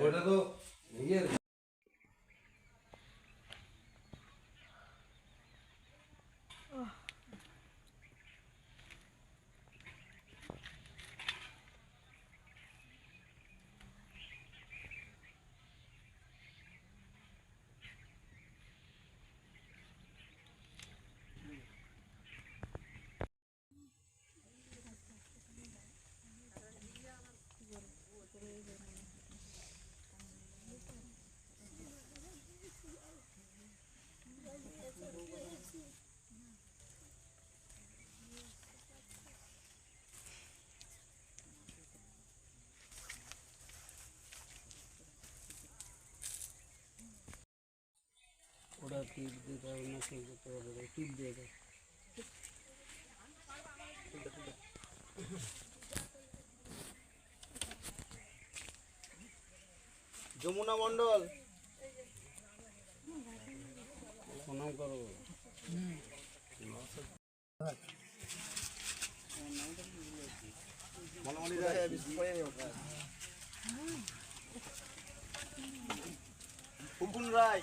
ওটা তো ইয়ে টিপ দিয়ে দেয় না কি করতে হবে টিপ দিয়ে দেয় যমুনা মণ্ডল। প্রণাম করো। রায়।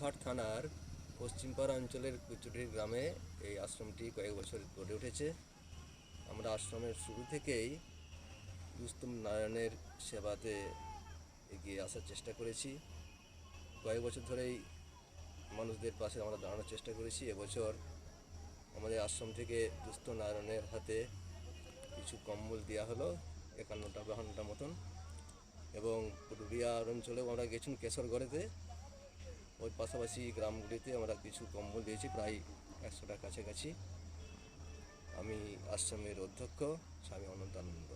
গোঘাট থানার পশ্চিমপাড়া অঞ্চলের কুচুটির গ্রামে এই আশ্রমটি কয়েক বছর গড়ে উঠেছে। আমরা আশ্রমের শুরু থেকেই দুস্তম নারায়ণের সেবাতে এগিয়ে আসার চেষ্টা করেছি। কয়েক বছর ধরেই মানুষদের পাশে আমরা দাঁড়ানোর চেষ্টা করেছি। এবছর আমাদের আশ্রম থেকে দুস্থ নারায়ণের হাতে কিছু কম্বল দেওয়া হলো, একান্নটা বাহান্নটা মতন। এবং পুরুলিয়ার অঞ্চলেও আমরা গেছিলাম কেশরগড়েতে। পাশাপাশি গ্রামগুলিতে আমরা কিছু কম্বল দিয়েছি প্রায় একশোটার কাছাকাছি। আমি আশ্রমের অধ্যক্ষ স্বামী অনন্তানন্দ।